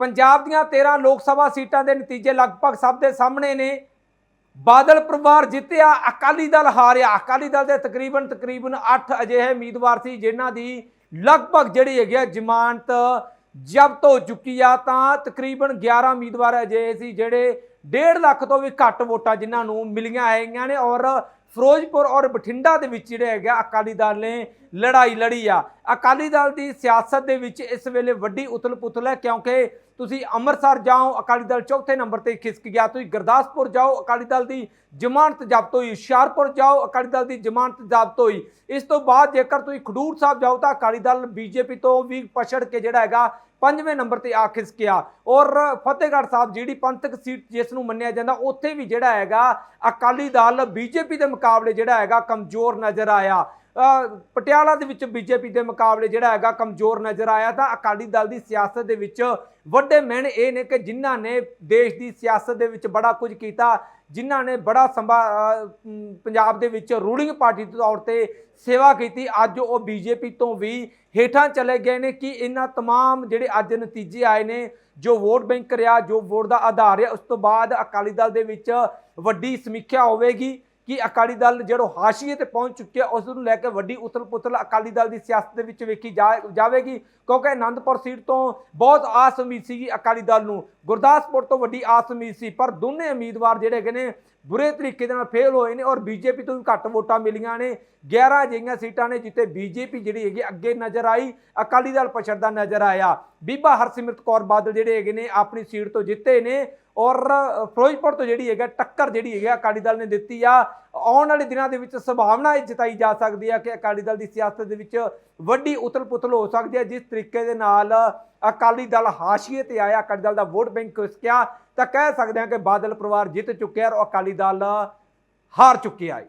ਪੰਜਾਬ ਦੀਆਂ 13 ਲੋਕ ਸਭਾ ਸੀਟਾਂ ਦੇ ਨਤੀਜੇ ਲਗਭਗ ਸਭ ਦੇ ਸਾਹਮਣੇ ਨੇ। ਬਾਦਲ ਪਰਿਵਾਰ ਜਿੱਤਿਆ, ਅਕਾਲੀ ਦਲ ਹਾਰਿਆ। ਅਕਾਲੀ ਦਲ ਦੇ ਤਕਰੀਬਨ ਤਕਰੀਬਨ 8 ਅਜਿਹੇ ਉਮੀਦਵਾਰ ਸੀ ਜਿਨ੍ਹਾਂ ਦੀ ਲਗਭਗ ਜਿਹੜੀ ਹੈਗੀ ਆ ਜ਼ਮਾਨਤ ਜ਼ਬਤ ਹੋ ਚੁੱਕੀ ਆ। ਤਾਂ ਤਕਰੀਬਨ 11 ਉਮੀਦਵਾਰ ਅਜਿਹੇ ਸੀ ਜਿਹੜੇ 1.5 ਲੱਖ ਤੋਂ ਵੀ ਘੱਟ ਵੋਟਾਂ ਜਿਨ੍ਹਾਂ ਨੂੰ ਮਿਲੀਆਂ ਹੈਗੀਆਂ ਨੇ ਔਰ ਫਿਰੋਜ਼ਪੁਰ ਔਰ ਬਠਿੰਡਾ ਦੇ ਵਿੱਚ ਜਿਹੜੇ ਹੈਗਾ ਅਕਾਲੀ ਦਲ ਨੇ ਲੜਾਈ ਲੜੀ ਆ। ਅਕਾਲੀ ਦਲ ਦੀ ਸਿਆਸਤ ਦੇ ਵਿੱਚ ਇਸ ਵੇਲੇ ਵੱਡੀ ਉਥਲ-ਪੁਥਲ ਹੈ, ਕਿਉਂਕਿ ਤੁਸੀਂ ਅੰਮ੍ਰਿਤਸਰ ਜਾਓ, ਅਕਾਲੀ ਦਲ ਚੌਥੇ ਨੰਬਰ ਤੇ ਖਿਸਕ ਗਿਆ, ਤੁਸੀਂ ਗੁਰਦਾਸਪੁਰ ਜਾਓ, ਅਕਾਲੀ ਦਲ ਦੀ ਜ਼ਮਾਨਤ ਜ਼ਬਤ ਹੋਈ, ਹੁਸ਼ਿਆਰਪੁਰ ਜਾਓ, ਅਕਾਲੀ ਦਲ ਦੀ ਜ਼ਮਾਨਤ ਜ਼ਬਤ ਹੋਈ। ਇਸ ਤੋਂ ਬਾਅਦ ਜੇਕਰ ਤੁਸੀਂ ਖਡੂਰ ਸਾਹਿਬ ਜਾਓ, ਤਾਂ ਅਕਾਲੀ ਦਲ ਬੀਜੇਪੀ ਤੋਂ ਵੀ ਪਛੜ ਕੇ ਜਿਹੜਾ ਹੈਗਾ ਪੰਜਵੇਂ ਨੰਬਰ ਤੇ ਆ ਖਿਸਕਿਆ। ਔਰ ਫਤਿਹਗੜ੍ਹ ਸਾਹਿਬ ਜਿਹੜੀ ਪੰਥਕ ਸੀਟ ਜਿਸ ਨੂੰ ਮੰਨਿਆ ਜਾਂਦਾ, ਉੱਥੇ ਵੀ ਜਿਹੜਾ ਹੈਗਾ ਅਕਾਲੀ ਦਲ ਬੀਜੇਪੀ ਦੇ ਮੁਕਾਬਲੇ ਜਿਹੜਾ ਹੈਗਾ ਕਮਜ਼ੋਰ ਨਜ਼ਰ ਆਇਆ। ਪਟਿਆਲਾ ਦੇ ਵਿੱਚ ਬੀਜੇਪੀ ਦੇ ਮੁਕਾਬਲੇ ਜਿਹੜਾ ਹੈਗਾ ਕਮਜ਼ੋਰ ਨਜ਼ਰ ਆਇਆ ਤਾਂ ਅਕਾਲੀ ਦਲ ਦੀ ਸਿਆਸਤ ਦੇ ਵਿੱਚ ਵੱਡੇ ਮੈਨ ਇਹ ਨੇ ਕਿ ਜਿਨ੍ਹਾਂ ਨੇ ਦੇਸ਼ ਦੀ ਸਿਆਸਤ ਦੇ ਵਿੱਚ ਬੜਾ ਕੁਝ ਕੀਤਾ ਜਿਨ੍ਹਾਂ ਨੇ ਬੜਾ ਸੰਭਾ ਅ, ਮ, ਪੰਜਾਬ ਦੇ ਵਿੱਚ ਰੂਲਿੰਗ ਪਾਰਟੀ ਦੇ ਤੌਰ ਤੇ ਸੇਵਾ ਕੀਤੀ ਅੱਜ ਉਹ ਬੀਜੇਪੀ ਤੋਂ ਵੀ ਹੇਠਾਂ ਚਲੇ ਗਏ ਨੇ ਕਿ ਇਹਨਾਂ तमाम ਜਿਹੜੇ ਅੱਜ ਨਤੀਜੇ ਆਏ ਨੇ ਜੋ ਵੋਟ ਬੈਂਕ ਰਿਹਾ ਜੋ ਵੋਟ ਦਾ ਆਧਾਰ ਹੈ ਉਸ ਤੋਂ ਬਾਅਦ ਅਕਾਲੀ ਦਲ ਦੇ ਵਿੱਚ ਵੱਡੀ ਸਮੀਖਿਆ ਹੋਵੇਗੀ ਕਿ ਅਕਾਲੀ ਦਲ ਜਿਹੜੋ ਹਾਸ਼ੀਏ ਤੇ ਪਹੁੰਚ ਚੁੱਕਿਆ, ਉਸ ਨੂੰ ਲੈ ਕੇ ਵੱਡੀ ਉਥਲ-ਪੁਥਲ ਅਕਾਲੀ ਦਲ ਦੀ ਸਿਆਸਤ ਦੇ ਵਿੱਚ ਵੇਖੀ ਜਾ- ਜਾਵੇਗੀ, ਕਿਉਂਕਿ ਆਨੰਦਪੁਰ ਸੀਟ ਤੋਂ ਬਹੁਤ ਆਸ ਉਮੀਦ ਸੀ ਅਕਾਲੀ ਦਲ ਨੂੰ। ਗੁਰਦਾਸਪੁਰ ਤੋਂ ਵੱਡੀ ਆਸ ਉਮੀਦ ਸੀ, ਪਰ ਦੋਨੇ ਉਮੀਦਵਾਰ ਜਿਹੜੇ ਹੈਗੇ ਨੇ, ਬੁਰੇ ਤਰੀਕੇ ਦੇ ਨਾਲ ਫੇਲ ਹੋਏ ਨੇ ਔਰ ਬੀਜੇਪੀ ਤੋਂ ਵੀ ਘੱਟ ਵੋਟਾਂ ਮਿਲੀਆਂ ਨੇ। 11 ਅਜਿਹੀਆਂ ਸੀਟਾਂ ਨੇ ਜਿੱਥੇ ਬੀਜੇਪੀ ਜਿਹੜੀ ਹੈਗੀ ਅੱਗੇ ਨਜ਼ਰ ਆਈ, ਅਕਾਲੀ ਦਲ ਪਛੜਦਾ ਨਜ਼ਰ ਆਇਆ। ਬੀਬਾ ਹਰਸਿਮਰਤ ਕੌਰ ਬਾਦਲ ਜਿਹੜੇ ਹੈਗੇ ਨੇ, ਆਪਣੀ ਸੀਟ ਤੋਂ ਜਿੱਤੇ ਨੇ। ਔਰ ਫਿਰੋਜ਼ਪੁਰ ਤੋਂ ਜਿਹੜੀ ਹੈਗਾ ਟੱਕਰ ਜਿਹੜੀ ਹੈਗੀ ਆ, ਅਕਾਲੀ ਦਲ ਨੇ ਦਿੱਤੀ ਆ। ਆਉਣ ਵਾਲੇ ਦਿਨਾਂ ਦੇ ਵਿੱਚ ਸੰਭਾਵਨਾ ਇਹ ਜਤਾਈ ਜਾ ਸਕਦੀ ਹੈ ਕਿ ਅਕਾਲੀ ਦਲ ਦੀ ਸਿਆਸਤ ਦੇ ਵਿੱਚ ਵੱਡੀ ਉਤਲ ਪੁਤਲ ਹੋ ਸਕਦੀ ਹੈ ਜਿਸ ਤਰੀਕੇ ਦੇ ਨਾਲ ਅਕਾਲੀ ਦਲ ਹਾਸ਼ੀਏ ਤੇ ਆਇਆ, ਅਕਾਲੀ ਦਲ ਦਾ ਵੋਟ ਬੈਂਕ ਖਿਸਕਿਆ, ਤਾਂ ਕਹਿ ਸਕਦੇ ਹਾਂ ਕਿ ਬਾਦਲ ਪਰਿਵਾਰ ਜਿੱਤ ਚੁੱਕਿਆ ਔਰ ਅਕਾਲੀ ਦਲ ਹਾਰ ਚੁੱਕਿਆ ਹੈ।